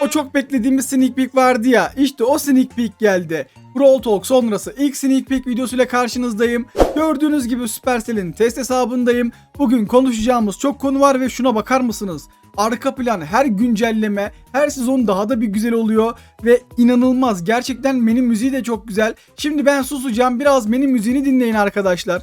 O çok beklediğimiz sneak peek vardı ya. İşte o sneak peek geldi. Brawl Talk sonrası ilk sneak peek videosuyla karşınızdayım. Gördüğünüz gibi Supercell'in test hesabındayım. Bugün konuşacağımız çok konu var ve şuna bakar mısınız? Arka plan her güncelleme, her sezon daha da bir güzel oluyor ve inanılmaz. Gerçekten menü müziği de çok güzel. Şimdi ben susacağım. Biraz menü müziğini dinleyin arkadaşlar.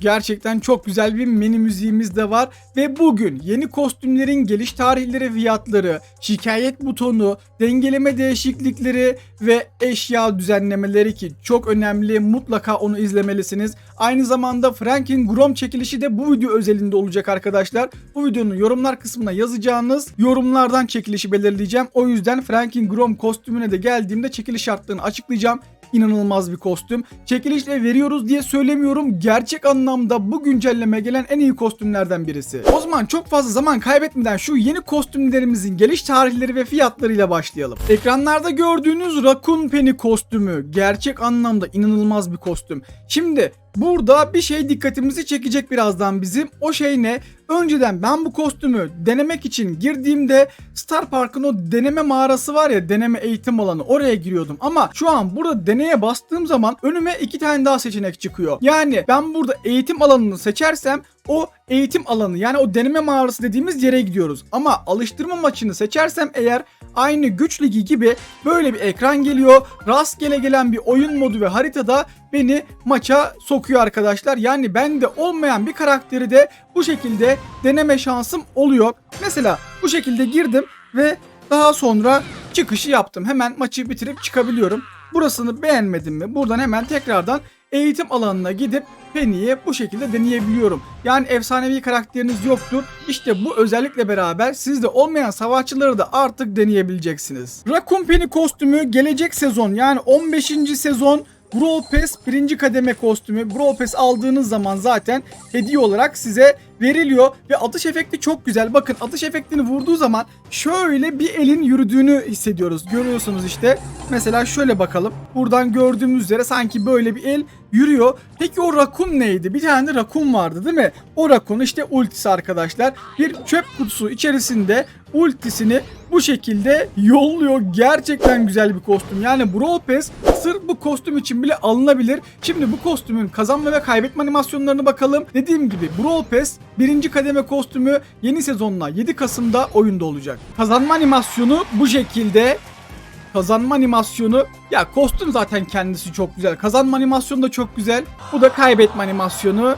Gerçekten çok güzel bir menü müziğimiz de var ve bugün yeni kostümlerin geliş tarihleri, fiyatları, şikayet butonu, dengeleme değişiklikleri ve eşya düzenlemeleri ki çok önemli mutlaka onu izlemelisiniz. Aynı zamanda Frank'in Grom çekilişi de bu video özelinde olacak arkadaşlar. Bu videonun yorumlar kısmına yazacağınız yorumlardan çekilişi belirleyeceğim. O yüzden Frank'in Grom kostümüne de geldiğimde çekiliş şartlarını açıklayacağım inanılmaz bir kostüm. Çekilişle veriyoruz diye söylemiyorum. Gerçek anlamda bu güncelleme gelen en iyi kostümlerden birisi. O zaman çok fazla zaman kaybetmeden şu yeni kostümlerimizin geliş tarihleri ve fiyatlarıyla başlayalım. Ekranlarda gördüğünüz Raccoon Penny kostümü gerçek anlamda inanılmaz bir kostüm. Şimdi Burada bir şey dikkatimizi çekecek birazdan bizim. O şey ne? Önceden ben bu kostümü denemek için girdiğimde Star Park'ın o deneme mağarası var ya deneme eğitim alanı oraya giriyordum. Ama şu an burada deneye bastığım zaman önüme iki tane daha seçenek çıkıyor. Yani ben burada eğitim alanını seçersem o eğitim alanı yani o deneme mağarası dediğimiz yere gidiyoruz. Ama alıştırma maçını seçersem eğer aynı güç ligi gibi böyle bir ekran geliyor. Rastgele gelen bir oyun modu ve haritada beni maça sokuyor arkadaşlar. Yani bende olmayan bir karakteri de bu şekilde deneme şansım oluyor. Mesela bu şekilde girdim ve daha sonra çıkışı yaptım. Hemen maçı bitirip çıkabiliyorum. Burasını beğenmedim mi? Buradan hemen tekrardan eğitim alanına gidip Penny'yi bu şekilde deneyebiliyorum. Yani efsanevi karakteriniz yoktur. İşte bu özellikle beraber sizde olmayan savaşçıları da artık deneyebileceksiniz. Raccoon Penny kostümü gelecek sezon yani 15. sezon Brawl Pass birinci kademe kostümü. Brawl Pass aldığınız zaman zaten hediye olarak size veriliyor ve atış efekti çok güzel. Bakın atış efektini vurduğu zaman şöyle bir elin yürüdüğünü hissediyoruz. Görüyorsunuz işte. Mesela şöyle bakalım. Buradan gördüğümüz üzere sanki böyle bir el yürüyor. Peki o rakun neydi? Bir tane rakun vardı değil mi? O rakun işte ultisi arkadaşlar. Bir çöp kutusu içerisinde ultisini bu şekilde yolluyor. Gerçekten güzel bir kostüm. Yani Brawl Pass sırf bu kostüm için bile alınabilir. Şimdi bu kostümün kazanma ve kaybetme animasyonlarına bakalım. Dediğim gibi Brawl Pass birinci kademe kostümü yeni sezonla 7 Kasım'da oyunda olacak. Kazanma animasyonu bu şekilde kazanma animasyonu ya kostüm zaten kendisi çok güzel. Kazanma animasyonu da çok güzel. Bu da kaybetme animasyonu.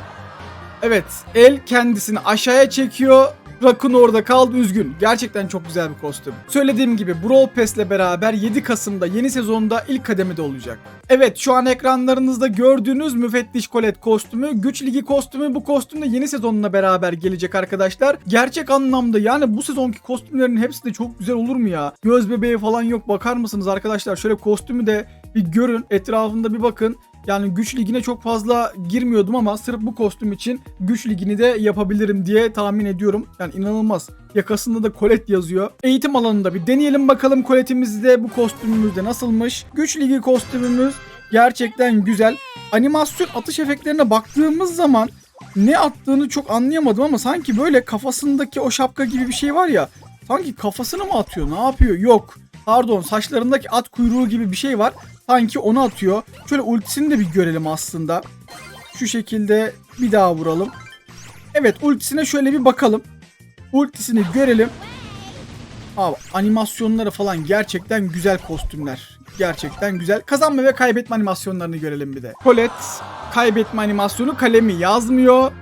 Evet el kendisini aşağıya çekiyor. Rakun orada kaldı üzgün. Gerçekten çok güzel bir kostüm. Söylediğim gibi Brawl Pass'le beraber 7 Kasım'da yeni sezonda ilk kademede olacak. Evet şu an ekranlarınızda gördüğünüz Müfettiş Colette kostümü, Güç Ligi kostümü bu kostüm de yeni sezonla beraber gelecek arkadaşlar. Gerçek anlamda yani bu sezonki kostümlerin hepsi de çok güzel olur mu ya? Göz bebeği falan yok bakar mısınız arkadaşlar? Şöyle kostümü de bir görün etrafında bir bakın. Yani güç ligine çok fazla girmiyordum ama sırf bu kostüm için güç ligini de yapabilirim diye tahmin ediyorum. Yani inanılmaz. Yakasında da Colette yazıyor. Eğitim alanında bir deneyelim bakalım Colette'imizde bu kostümümüzde nasılmış. Güç ligi kostümümüz gerçekten güzel. Animasyon atış efektlerine baktığımız zaman ne attığını çok anlayamadım ama sanki böyle kafasındaki o şapka gibi bir şey var ya. Sanki kafasını mı atıyor? Ne yapıyor? Yok. Pardon saçlarındaki at kuyruğu gibi bir şey var. Sanki onu atıyor. Şöyle ultisini de bir görelim aslında. Şu şekilde bir daha vuralım. Evet ultisine şöyle bir bakalım. Ultisini görelim. Abi animasyonları falan gerçekten güzel kostümler. Gerçekten güzel. Kazanma ve kaybetme animasyonlarını görelim bir de. Colette kaybetme animasyonu kalemi yazmıyor.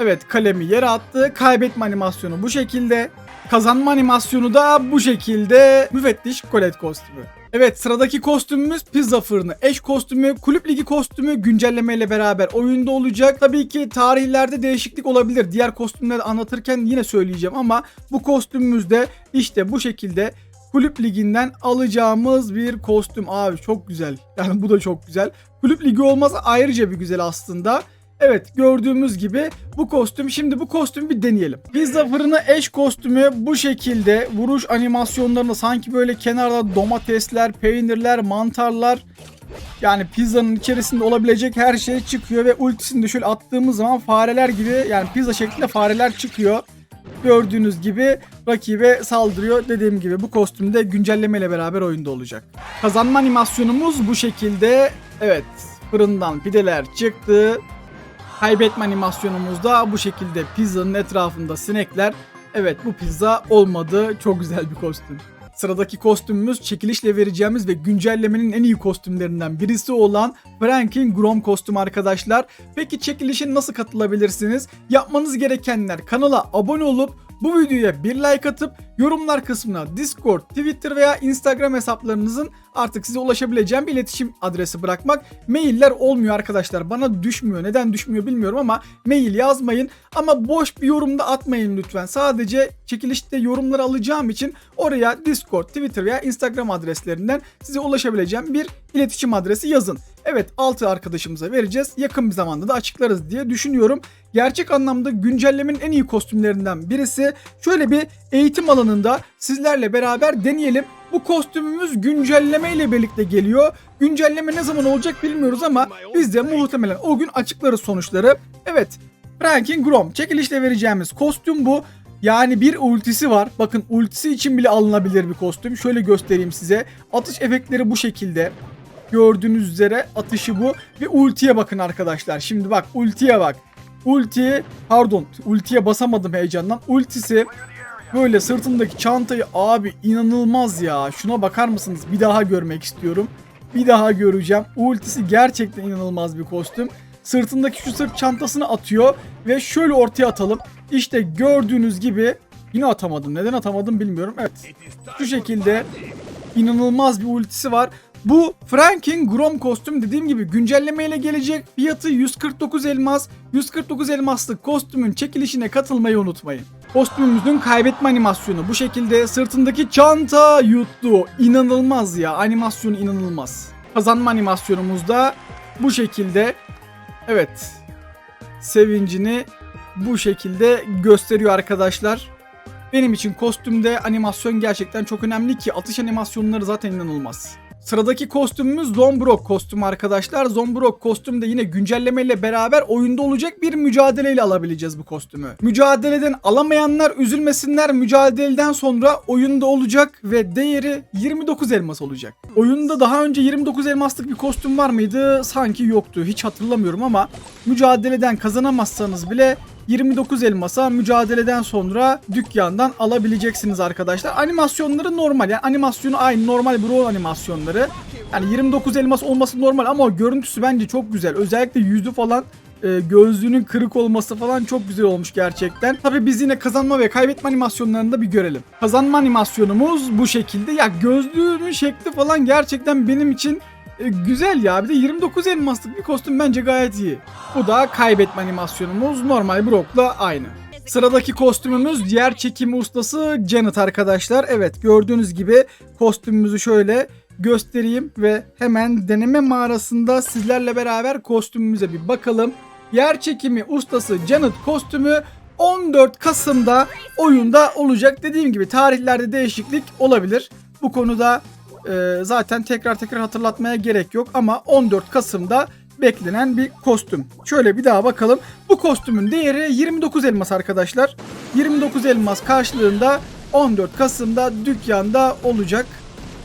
Evet kalemi yere attı. Kaybetme animasyonu bu şekilde. Kazanma animasyonu da bu şekilde. Müfettiş Colette kostümü. Evet sıradaki kostümümüz pizza fırını. Eş kostümü, kulüp ligi kostümü güncellemeyle beraber oyunda olacak. Tabii ki tarihlerde değişiklik olabilir. Diğer kostümleri anlatırken yine söyleyeceğim ama bu kostümümüzde işte bu şekilde kulüp liginden alacağımız bir kostüm. Abi çok güzel. Yani bu da çok güzel. Kulüp ligi olmasa ayrıca bir güzel aslında. Evet gördüğümüz gibi bu kostüm. Şimdi bu kostümü bir deneyelim. Pizza fırını eş kostümü bu şekilde vuruş animasyonlarında sanki böyle kenarda domatesler, peynirler, mantarlar Yani pizzanın içerisinde olabilecek her şey çıkıyor ve ultisini de şöyle attığımız zaman fareler gibi yani pizza şeklinde fareler çıkıyor. Gördüğünüz gibi rakibe saldırıyor. Dediğim gibi bu kostümde güncelleme ile beraber oyunda olacak. Kazanma animasyonumuz bu şekilde. Evet fırından pideler çıktı. Kaybetme animasyonumuz da bu şekilde pizzanın etrafında sinekler. Evet bu pizza olmadı. Çok güzel bir kostüm. Sıradaki kostümümüz çekilişle vereceğimiz ve güncellemenin en iyi kostümlerinden birisi olan Frank'in Grom kostümü arkadaşlar. Peki çekilişe nasıl katılabilirsiniz? Yapmanız gerekenler kanala abone olup bu videoya bir like atıp yorumlar kısmına Discord, Twitter veya Instagram hesaplarınızın artık size ulaşabileceğim bir iletişim adresi bırakmak. Mailler olmuyor arkadaşlar. Bana düşmüyor. Neden düşmüyor bilmiyorum ama mail yazmayın. Ama boş bir yorumda atmayın lütfen. Sadece çekilişte yorumları alacağım için oraya Discord, Twitter veya Instagram adreslerinden size ulaşabileceğim bir iletişim adresi yazın. Evet 6 arkadaşımıza vereceğiz. Yakın bir zamanda da açıklarız diye düşünüyorum. Gerçek anlamda güncellemenin en iyi kostümlerinden birisi. Şöyle bir eğitim alanında sizlerle beraber deneyelim. Bu kostümümüz güncelleme ile birlikte geliyor. Güncelleme ne zaman olacak bilmiyoruz ama biz de muhtemelen o gün açıklarız sonuçları. Evet Frankin Grom çekilişle vereceğimiz kostüm bu. Yani bir ultisi var. Bakın ultisi için bile alınabilir bir kostüm. Şöyle göstereyim size. Atış efektleri bu şekilde. Gördüğünüz üzere atışı bu. Ve ultiye bakın arkadaşlar. Şimdi bak ultiye bak. Ulti pardon ultiye basamadım heyecandan. Ultisi böyle sırtındaki çantayı abi inanılmaz ya. Şuna bakar mısınız? Bir daha görmek istiyorum. Bir daha göreceğim. Ultisi gerçekten inanılmaz bir kostüm. Sırtındaki şu sırt çantasını atıyor ve şöyle ortaya atalım. İşte gördüğünüz gibi yine atamadım. Neden atamadım bilmiyorum. Evet. Şu şekilde inanılmaz bir ultisi var. Bu Frank'in Grom kostüm dediğim gibi güncellemeyle gelecek. Fiyatı 149 elmas. 149 elmaslık kostümün çekilişine katılmayı unutmayın. Kostümümüzün kaybetme animasyonu bu şekilde sırtındaki çanta yuttu. İnanılmaz ya animasyonu inanılmaz. Kazanma animasyonumuz da bu şekilde. Evet. Sevincini bu şekilde gösteriyor arkadaşlar. Benim için kostümde animasyon gerçekten çok önemli ki atış animasyonları zaten inanılmaz. Sıradaki kostümümüz Zombrok kostümü arkadaşlar. Zombrok kostüm de yine güncellemeyle beraber oyunda olacak bir mücadeleyle alabileceğiz bu kostümü. Mücadeleden alamayanlar üzülmesinler. Mücadeleden sonra oyunda olacak ve değeri 29 elmas olacak. Oyunda daha önce 29 elmaslık bir kostüm var mıydı? Sanki yoktu. Hiç hatırlamıyorum ama mücadeleden kazanamazsanız bile 29 elmasa mücadeleden sonra dükkandan alabileceksiniz arkadaşlar. Animasyonları normal yani animasyonu aynı normal brawl animasyonları. Yani 29 elmas olması normal ama görüntüsü bence çok güzel. Özellikle yüzü falan e, gözlüğünün kırık olması falan çok güzel olmuş gerçekten. Tabi biz yine kazanma ve kaybetme animasyonlarını da bir görelim. Kazanma animasyonumuz bu şekilde. Ya gözlüğünün şekli falan gerçekten benim için e, güzel ya. Bir de 29 elmaslık bir kostüm bence gayet iyi. Bu da kaybetme animasyonumuz normal Brock'la aynı. Sıradaki kostümümüz yer çekimi ustası Janet arkadaşlar. Evet gördüğünüz gibi kostümümüzü şöyle göstereyim ve hemen deneme mağarasında sizlerle beraber kostümümüze bir bakalım. Yer çekimi ustası Janet kostümü 14 Kasım'da oyunda olacak. Dediğim gibi tarihlerde değişiklik olabilir. Bu konuda e, zaten tekrar tekrar hatırlatmaya gerek yok ama 14 Kasım'da beklenen bir kostüm. Şöyle bir daha bakalım. Bu kostümün değeri 29 elmas arkadaşlar. 29 elmas karşılığında 14 Kasım'da dükkanda olacak.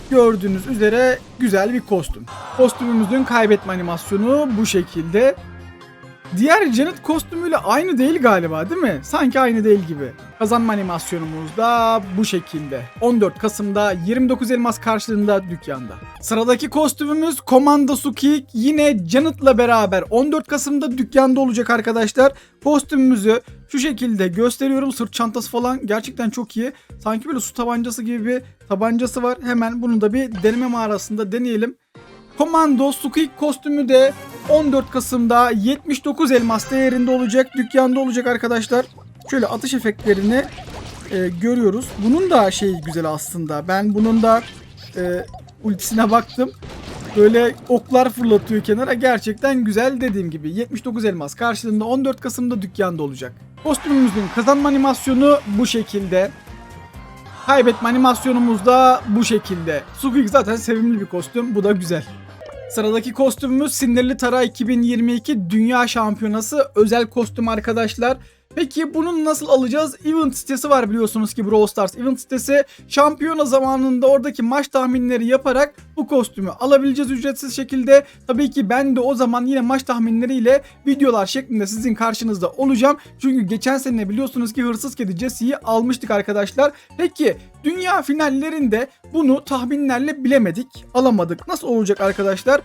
Gördüğünüz üzere güzel bir kostüm. Kostümümüzün kaybetme animasyonu bu şekilde. Diğer Janet kostümüyle aynı değil galiba değil mi? Sanki aynı değil gibi. Kazanma animasyonumuz da bu şekilde. 14 Kasım'da 29 elmas karşılığında dükkanda. Sıradaki kostümümüz Komando Suki yine Janet'la beraber 14 Kasım'da dükkanda olacak arkadaşlar. Kostümümüzü şu şekilde gösteriyorum. Sırt çantası falan gerçekten çok iyi. Sanki böyle su tabancası gibi bir tabancası var. Hemen bunu da bir deneme mağarasında deneyelim. Komando Squeak kostümü de 14 Kasım'da 79 elmas değerinde olacak. Dükkanda olacak arkadaşlar. Şöyle atış efektlerini e, görüyoruz. Bunun da şeyi güzel aslında. Ben bunun da e, ultisine baktım. Böyle oklar fırlatıyor kenara. Gerçekten güzel dediğim gibi. 79 elmas karşılığında 14 Kasım'da dükkanda olacak. Kostümümüzün kazanma animasyonu bu şekilde. Kaybetme animasyonumuz da bu şekilde. Squeak zaten sevimli bir kostüm. Bu da güzel. Sıradaki kostümümüz Sinirli Tara 2022 Dünya Şampiyonası özel kostüm arkadaşlar. Peki bunu nasıl alacağız? Event sitesi var biliyorsunuz ki Brawl Stars Event sitesi. Şampiyona zamanında oradaki maç tahminleri yaparak bu kostümü alabileceğiz ücretsiz şekilde. Tabii ki ben de o zaman yine maç tahminleriyle videolar şeklinde sizin karşınızda olacağım. Çünkü geçen sene biliyorsunuz ki Hırsız Kedi Jesse'yi almıştık arkadaşlar. Peki dünya finallerinde bunu tahminlerle bilemedik, alamadık. Nasıl olacak arkadaşlar?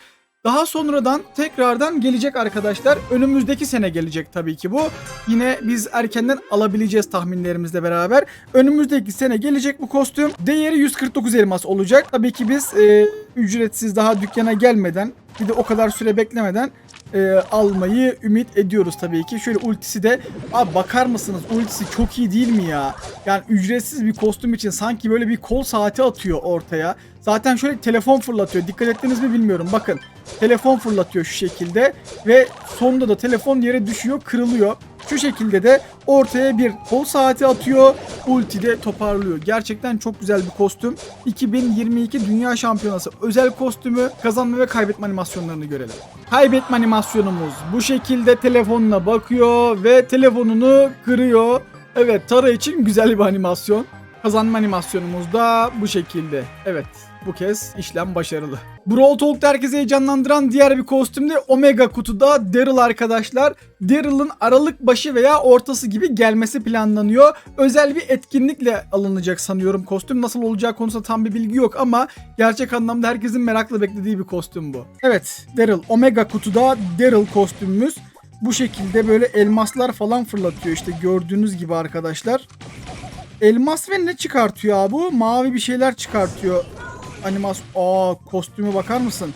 Daha sonradan tekrardan gelecek arkadaşlar. Önümüzdeki sene gelecek tabii ki bu. Yine biz erkenden alabileceğiz tahminlerimizle beraber. Önümüzdeki sene gelecek bu kostüm. Değeri 149 elmas olacak. Tabii ki biz e, ücretsiz daha dükkana gelmeden bir de o kadar süre beklemeden e, almayı ümit ediyoruz tabii ki. Şöyle ultisi de abi bakar mısınız ultisi çok iyi değil mi ya? Yani ücretsiz bir kostüm için sanki böyle bir kol saati atıyor ortaya. Zaten şöyle telefon fırlatıyor. Dikkat ettiniz mi bilmiyorum. Bakın telefon fırlatıyor şu şekilde ve sonunda da telefon yere düşüyor, kırılıyor. Şu şekilde de ortaya bir kol saati atıyor, ulti de toparlıyor. Gerçekten çok güzel bir kostüm. 2022 Dünya Şampiyonası özel kostümü kazanma ve kaybetme animasyonlarını görelim. Kaybetme animasyonumuz bu şekilde telefonuna bakıyor ve telefonunu kırıyor. Evet Tara için güzel bir animasyon. Kazanma animasyonumuz da bu şekilde. Evet bu kez işlem başarılı. Brawl Talk'ta herkesi heyecanlandıran diğer bir kostüm de Omega kutuda Daryl arkadaşlar. Daryl'ın Aralık başı veya ortası gibi gelmesi planlanıyor. Özel bir etkinlikle alınacak sanıyorum kostüm. Nasıl olacağı konusunda tam bir bilgi yok ama gerçek anlamda herkesin merakla beklediği bir kostüm bu. Evet Daryl Omega kutuda Daryl kostümümüz. Bu şekilde böyle elmaslar falan fırlatıyor işte gördüğünüz gibi arkadaşlar. Elmas ve ne çıkartıyor abi? Mavi bir şeyler çıkartıyor. Animas... Aa kostüme bakar mısın?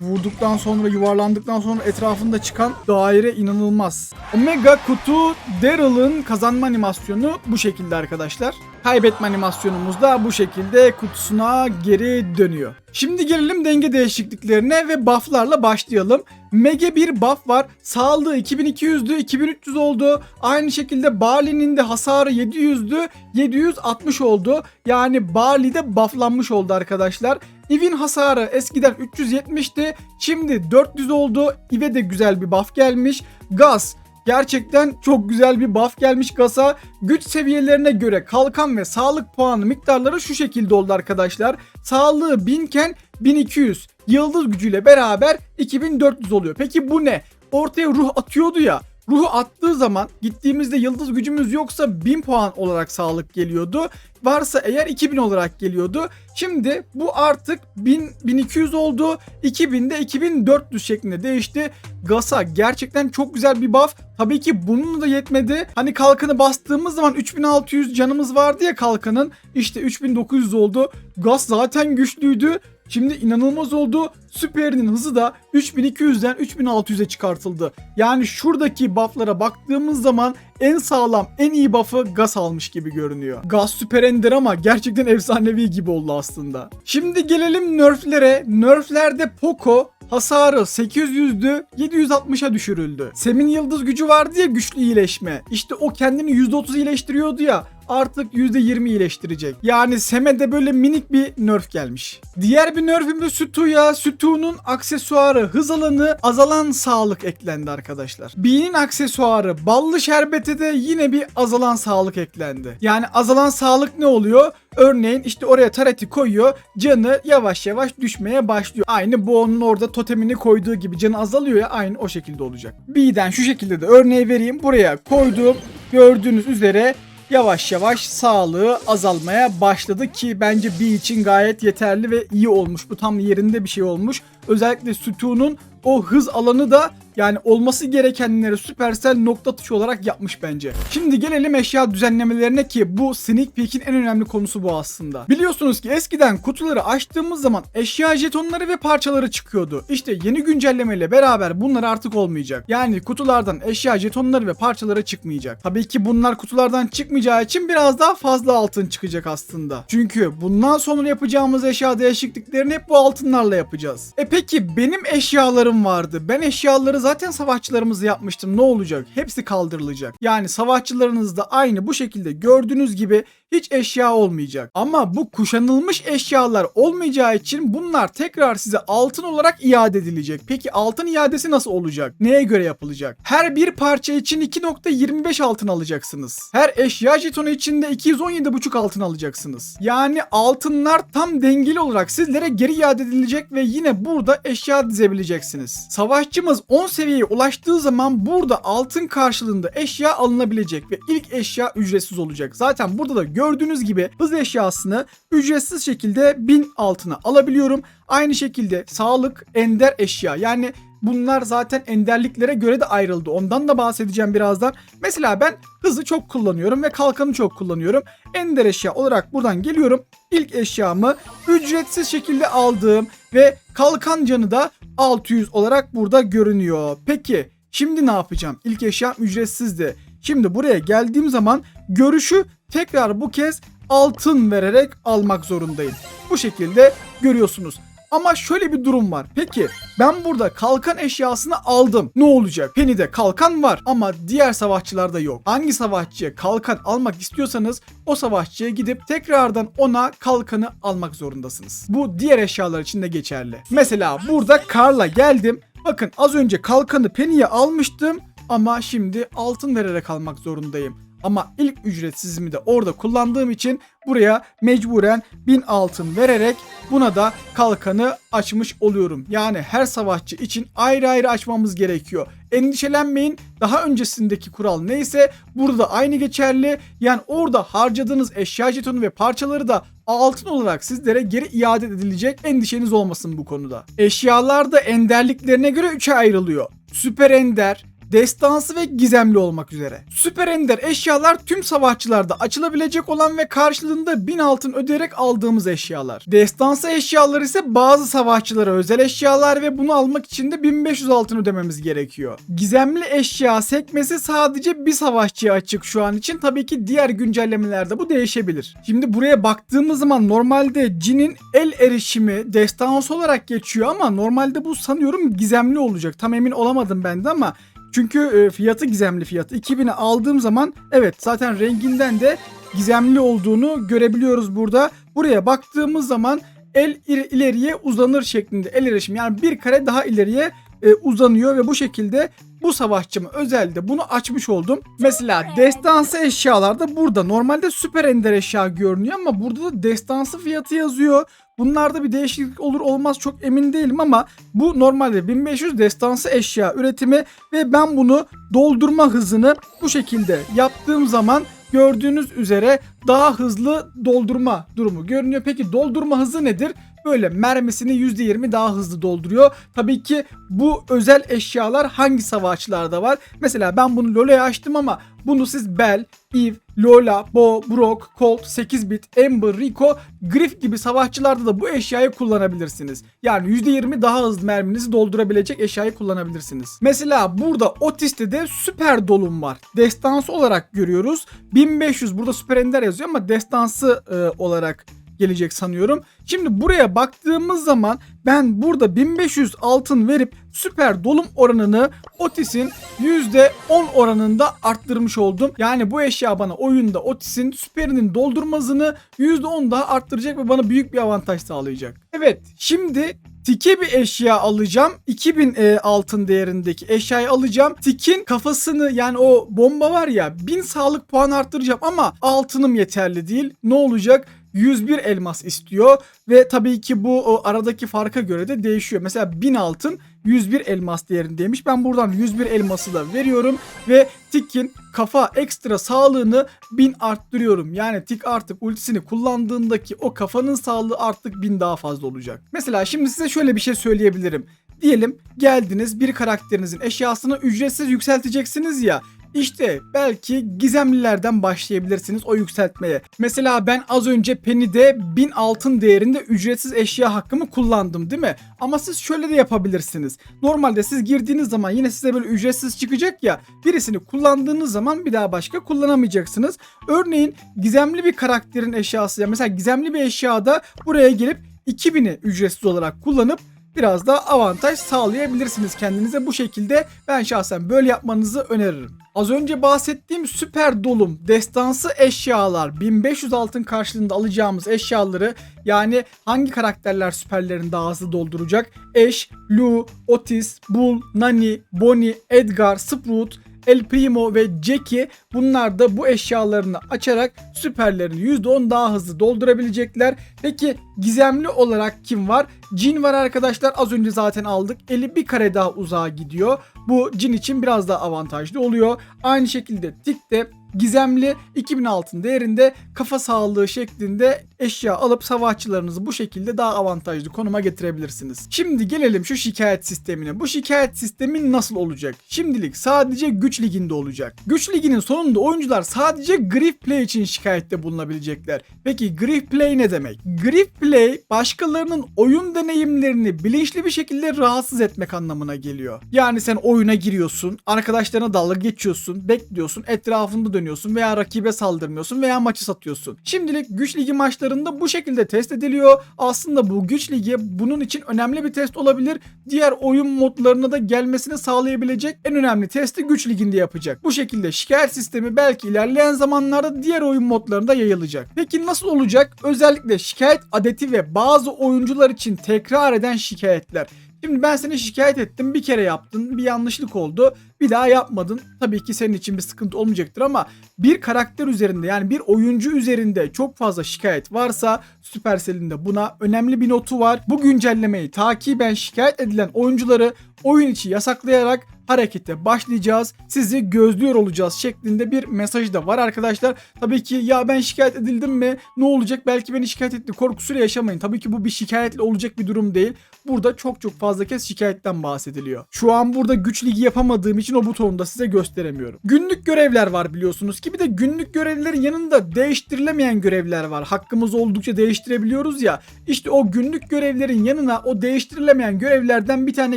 Vurduktan sonra yuvarlandıktan sonra etrafında çıkan daire inanılmaz. Omega kutu Daryl'ın kazanma animasyonu bu şekilde arkadaşlar. Kaybetme animasyonumuz da bu şekilde kutusuna geri dönüyor. Şimdi gelelim denge değişikliklerine ve bufflarla başlayalım. Mega bir buff var. Sağlığı 2200'dü, 2300 oldu. Aynı şekilde Barley'nin de hasarı 700'dü, 760 oldu. Yani Barley de bufflanmış oldu arkadaşlar. Eve'in hasarı eskiden 370'ti. Şimdi 400 oldu. Eve de güzel bir buff gelmiş. Gaz Gerçekten çok güzel bir buff gelmiş Gas'a. Güç seviyelerine göre kalkan ve sağlık puanı miktarları şu şekilde oldu arkadaşlar. Sağlığı 1000 iken 1200. Yıldız gücüyle beraber 2400 oluyor. Peki bu ne? Ortaya ruh atıyordu ya. Ruhu attığı zaman gittiğimizde yıldız gücümüz yoksa 1000 puan olarak sağlık geliyordu. Varsa eğer 2000 olarak geliyordu. Şimdi bu artık 1000 1200 oldu. 2000 de 2400 şeklinde değişti. Gasa gerçekten çok güzel bir buff. Tabii ki bunun da yetmedi. Hani kalkanı bastığımız zaman 3600 canımız vardı ya kalkanın. İşte 3900 oldu. Gas zaten güçlüydü. Şimdi inanılmaz oldu. Süper'in hızı da 3200'den 3600'e çıkartıldı. Yani şuradaki bufflara baktığımız zaman en sağlam, en iyi buff'ı Gas almış gibi görünüyor. Gas süper ender ama gerçekten efsanevi gibi oldu aslında. Şimdi gelelim nerflere. Nerflerde Poco Hasarı 800'dü 760'a düşürüldü. Sem'in yıldız gücü vardı ya güçlü iyileşme. İşte o kendini %30 iyileştiriyordu ya artık %20 iyileştirecek. Yani Sem'e de böyle minik bir nerf gelmiş. Diğer bir nerfimiz Sütu'ya. Sütu'nun aksesuarı hız alanı azalan sağlık eklendi arkadaşlar. Bee'nin aksesuarı ballı şerbete de yine bir azalan sağlık eklendi. Yani azalan sağlık ne oluyor? Örneğin işte oraya tareti koyuyor. Canı yavaş yavaş düşmeye başlıyor. Aynı bu onun orada totemini koyduğu gibi canı azalıyor ya aynı o şekilde olacak. B'den şu şekilde de örneği vereyim. Buraya koydum. Gördüğünüz üzere yavaş yavaş sağlığı azalmaya başladı ki bence B için gayet yeterli ve iyi olmuş. Bu tam yerinde bir şey olmuş. Özellikle sütunun o hız alanı da yani olması gerekenleri Supercell nokta atışı olarak yapmış bence. Şimdi gelelim eşya düzenlemelerine ki bu Sneak Peek'in en önemli konusu bu aslında. Biliyorsunuz ki eskiden kutuları açtığımız zaman eşya jetonları ve parçaları çıkıyordu. İşte yeni güncellemeyle beraber bunlar artık olmayacak. Yani kutulardan eşya jetonları ve parçaları çıkmayacak. Tabii ki bunlar kutulardan çıkmayacağı için biraz daha fazla altın çıkacak aslında. Çünkü bundan sonra yapacağımız eşya değişikliklerini hep bu altınlarla yapacağız. E peki benim eşyalarım vardı. Ben eşyaları zaten savaşçılarımızı yapmıştım. Ne olacak? Hepsi kaldırılacak. Yani savaşçılarınız da aynı bu şekilde gördüğünüz gibi hiç eşya olmayacak. Ama bu kuşanılmış eşyalar olmayacağı için bunlar tekrar size altın olarak iade edilecek. Peki altın iadesi nasıl olacak? Neye göre yapılacak? Her bir parça için 2.25 altın alacaksınız. Her eşya jetonu için de 217.5 altın alacaksınız. Yani altınlar tam dengeli olarak sizlere geri iade edilecek ve yine burada eşya dizebileceksiniz. Savaşçımız 10 seviyeye ulaştığı zaman burada altın karşılığında eşya alınabilecek ve ilk eşya ücretsiz olacak. Zaten burada da gördüğünüz gibi hız eşyasını ücretsiz şekilde 1000 altına alabiliyorum. Aynı şekilde sağlık ender eşya yani bunlar zaten enderliklere göre de ayrıldı. Ondan da bahsedeceğim birazdan. Mesela ben hızı çok kullanıyorum ve kalkanı çok kullanıyorum. Ender eşya olarak buradan geliyorum. İlk eşyamı ücretsiz şekilde aldığım ve kalkan canı da 600 olarak burada görünüyor. Peki şimdi ne yapacağım? İlk eşyam ücretsizdi. Şimdi buraya geldiğim zaman görüşü tekrar bu kez altın vererek almak zorundayım. Bu şekilde görüyorsunuz. Ama şöyle bir durum var. Peki ben burada kalkan eşyasını aldım. Ne olacak? Penny'de kalkan var ama diğer savaşçılarda yok. Hangi savaşçıya kalkan almak istiyorsanız o savaşçıya gidip tekrardan ona kalkanı almak zorundasınız. Bu diğer eşyalar için de geçerli. Mesela burada Karl'a geldim. Bakın az önce kalkanı Penny'ye almıştım ama şimdi altın vererek almak zorundayım. Ama ilk ücretsizimi de orada kullandığım için buraya mecburen 1000 altın vererek buna da kalkanı açmış oluyorum. Yani her savaşçı için ayrı ayrı açmamız gerekiyor. Endişelenmeyin. Daha öncesindeki kural neyse burada da aynı geçerli. Yani orada harcadığınız eşya jetonu ve parçaları da altın olarak sizlere geri iade edilecek. Endişeniz olmasın bu konuda. Eşyalar da enderliklerine göre 3'e ayrılıyor. Süper ender, destansı ve gizemli olmak üzere. Süper ender eşyalar tüm savaşçılarda açılabilecek olan ve karşılığında 1000 altın ödeyerek aldığımız eşyalar. Destansı eşyalar ise bazı savaşçılara özel eşyalar ve bunu almak için de 1500 altın ödememiz gerekiyor. Gizemli eşya sekmesi sadece bir savaşçıya açık şu an için. Tabii ki diğer güncellemelerde bu değişebilir. Şimdi buraya baktığımız zaman normalde cinin el erişimi destansı olarak geçiyor ama normalde bu sanıyorum gizemli olacak. Tam emin olamadım ben de ama çünkü e, fiyatı gizemli fiyatı. 2000'e aldığım zaman evet zaten renginden de gizemli olduğunu görebiliyoruz burada. Buraya baktığımız zaman el il- ileriye uzanır şeklinde el erişim yani bir kare daha ileriye e, uzanıyor ve bu şekilde bu savaşçıma özelde bunu açmış oldum. Mesela destansı eşyalarda burada normalde süper ender eşya görünüyor ama burada da destansı fiyatı yazıyor. Bunlarda bir değişiklik olur olmaz çok emin değilim ama bu normalde 1500 destansı eşya üretimi ve ben bunu doldurma hızını bu şekilde yaptığım zaman gördüğünüz üzere daha hızlı doldurma durumu görünüyor. Peki doldurma hızı nedir? Böyle mermisini %20 daha hızlı dolduruyor. Tabii ki bu özel eşyalar hangi savaşçılarda var? Mesela ben bunu Lola'ya açtım ama bunu siz Bell, Eve, Lola, Bo, Brock, Colt, 8-bit, Ember, Rico, Griff gibi savaşçılarda da bu eşyayı kullanabilirsiniz. Yani %20 daha hızlı merminizi doldurabilecek eşyayı kullanabilirsiniz. Mesela burada Otis'te de süper dolum var. Destansı olarak görüyoruz. 1500 burada süper ender yazıyor ama destansı e, olarak gelecek sanıyorum. Şimdi buraya baktığımız zaman ben burada 1500 altın verip süper dolum oranını Otis'in %10 oranında arttırmış oldum. Yani bu eşya bana oyunda Otis'in süperinin doldurma hızını %10 daha arttıracak ve bana büyük bir avantaj sağlayacak. Evet şimdi Tike bir eşya alacağım. 2000 e, altın değerindeki eşyayı alacağım. Tik'in kafasını yani o bomba var ya 1000 sağlık puan arttıracağım ama altınım yeterli değil. Ne olacak? 101 elmas istiyor ve tabii ki bu o aradaki farka göre de değişiyor. Mesela 1000 altın 101 elmas değerindeymiş. Ben buradan 101 elması da veriyorum ve Tik'in kafa ekstra sağlığını 1000 arttırıyorum. Yani Tik artık ultisini kullandığındaki o kafanın sağlığı artık 1000 daha fazla olacak. Mesela şimdi size şöyle bir şey söyleyebilirim. Diyelim geldiniz bir karakterinizin eşyasını ücretsiz yükselteceksiniz ya. İşte belki gizemlilerden başlayabilirsiniz o yükseltmeye. Mesela ben az önce Penny'de 1000 altın değerinde ücretsiz eşya hakkımı kullandım değil mi? Ama siz şöyle de yapabilirsiniz. Normalde siz girdiğiniz zaman yine size böyle ücretsiz çıkacak ya. Birisini kullandığınız zaman bir daha başka kullanamayacaksınız. Örneğin gizemli bir karakterin eşyası ya mesela gizemli bir eşyada buraya gelip 2000'i ücretsiz olarak kullanıp biraz da avantaj sağlayabilirsiniz kendinize. Bu şekilde ben şahsen böyle yapmanızı öneririm. Az önce bahsettiğim süper dolum, destansı eşyalar, 1500 altın karşılığında alacağımız eşyaları yani hangi karakterler süperlerini daha hızlı dolduracak? Ash, Lou, Otis, Bull, Nani, Bonnie, Edgar, Sprout, El Primo ve Jackie bunlar da bu eşyalarını açarak süperlerini %10 daha hızlı doldurabilecekler. Peki gizemli olarak kim var? Jin var arkadaşlar az önce zaten aldık. Eli bir kare daha uzağa gidiyor. Bu Jin için biraz daha avantajlı oluyor. Aynı şekilde Tik de gizemli 2000 altın değerinde kafa sağlığı şeklinde eşya alıp savaşçılarınızı bu şekilde daha avantajlı konuma getirebilirsiniz. Şimdi gelelim şu şikayet sistemine. Bu şikayet sistemi nasıl olacak? Şimdilik sadece güç liginde olacak. Güç liginin sonunda oyuncular sadece grief play için şikayette bulunabilecekler. Peki grief play ne demek? Grief play başkalarının oyun deneyimlerini bilinçli bir şekilde rahatsız etmek anlamına geliyor. Yani sen oyuna giriyorsun, arkadaşlarına dalga geçiyorsun, bekliyorsun, etrafında dönüyorsun veya rakibe saldırmıyorsun veya maçı satıyorsun. Şimdilik güç ligi maçlarında bu şekilde test ediliyor. Aslında bu güç ligi bunun için önemli bir test olabilir. Diğer oyun modlarına da gelmesini sağlayabilecek en önemli testi güç liginde yapacak. Bu şekilde şikayet sistemi belki ilerleyen zamanlarda diğer oyun modlarında yayılacak. Peki nasıl olacak? Özellikle şikayet adeti ve bazı oyuncular için tekrar eden şikayetler. Şimdi ben seni şikayet ettim bir kere yaptın bir yanlışlık oldu bir daha yapmadın. Tabii ki senin için bir sıkıntı olmayacaktır ama bir karakter üzerinde yani bir oyuncu üzerinde çok fazla şikayet varsa Supercell'in de buna önemli bir notu var. Bu güncellemeyi takiben şikayet edilen oyuncuları oyun içi yasaklayarak harekete başlayacağız. Sizi gözlüyor olacağız şeklinde bir mesaj da var arkadaşlar. Tabii ki ya ben şikayet edildim mi? Ne olacak? Belki beni şikayet etti. Korkusuyla yaşamayın. Tabii ki bu bir şikayetle olacak bir durum değil. Burada çok çok fazla kez şikayetten bahsediliyor. Şu an burada güç ligi yapamadığım için o butonu da size gösteremiyorum. Günlük görevler var biliyorsunuz ki bir de günlük görevlerin yanında değiştirilemeyen görevler var. Hakkımız oldukça değiştirebiliyoruz ya. İşte o günlük görevlerin yanına o değiştirilemeyen görevlerden bir tane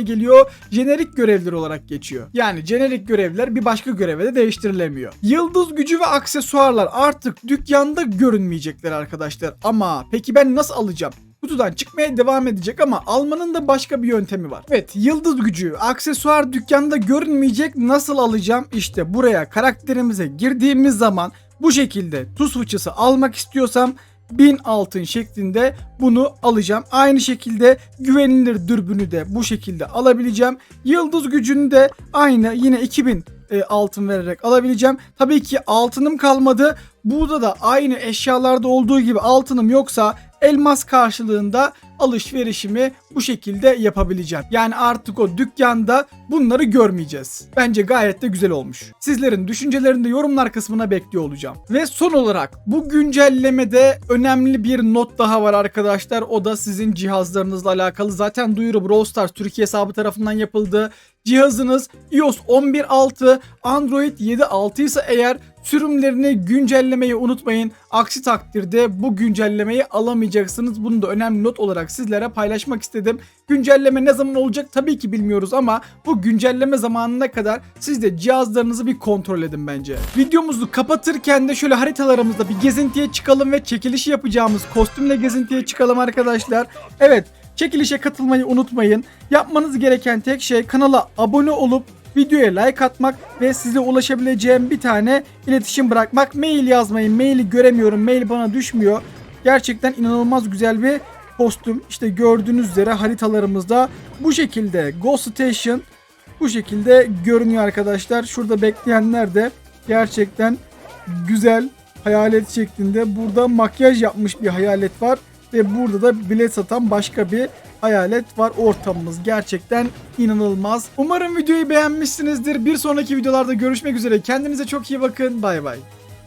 geliyor. Jenerik görevler olarak geçiyor. Yani jenerik görevler bir başka göreve de değiştirilemiyor. Yıldız gücü ve aksesuarlar artık dükkanda görünmeyecekler arkadaşlar. Ama peki ben nasıl alacağım? kutudan çıkmaya devam edecek ama almanın da başka bir yöntemi var. Evet yıldız gücü aksesuar dükkanda görünmeyecek nasıl alacağım? İşte buraya karakterimize girdiğimiz zaman bu şekilde tuz fıçısı almak istiyorsam 1000 altın şeklinde bunu alacağım. Aynı şekilde güvenilir dürbünü de bu şekilde alabileceğim. Yıldız gücünü de aynı yine 2000 e, altın vererek alabileceğim. Tabii ki altınım kalmadı. Burada da aynı eşyalarda olduğu gibi altınım yoksa elmas karşılığında alışverişimi bu şekilde yapabileceğim. Yani artık o dükkanda bunları görmeyeceğiz. Bence gayet de güzel olmuş. Sizlerin düşüncelerini de yorumlar kısmına bekliyor olacağım. Ve son olarak bu güncellemede önemli bir not daha var arkadaşlar. O da sizin cihazlarınızla alakalı. Zaten duyuru Brawl Stars Türkiye hesabı tarafından yapıldı. Cihazınız iOS 11.6, Android 7.6 ise eğer sürümlerini güncellemeyi unutmayın. Aksi takdirde bu güncellemeyi alamayacaksınız. Bunu da önemli not olarak sizlere paylaşmak istedim. Güncelleme ne zaman olacak tabii ki bilmiyoruz ama bu güncelleme zamanına kadar siz de cihazlarınızı bir kontrol edin bence. Videomuzu kapatırken de şöyle haritalarımızda bir gezintiye çıkalım ve çekilişi yapacağımız kostümle gezintiye çıkalım arkadaşlar. Evet çekilişe katılmayı unutmayın. Yapmanız gereken tek şey kanala abone olup videoya like atmak ve size ulaşabileceğim bir tane iletişim bırakmak. Mail yazmayın. Maili göremiyorum. Mail bana düşmüyor. Gerçekten inanılmaz güzel bir kostüm. İşte gördüğünüz üzere haritalarımızda bu şekilde Ghost Station bu şekilde görünüyor arkadaşlar. Şurada bekleyenler de gerçekten güzel hayalet şeklinde. Burada makyaj yapmış bir hayalet var. Ve burada da bilet satan başka bir hayalet var. Ortamımız gerçekten inanılmaz. Umarım videoyu beğenmişsinizdir. Bir sonraki videolarda görüşmek üzere. Kendinize çok iyi bakın. Bay bay.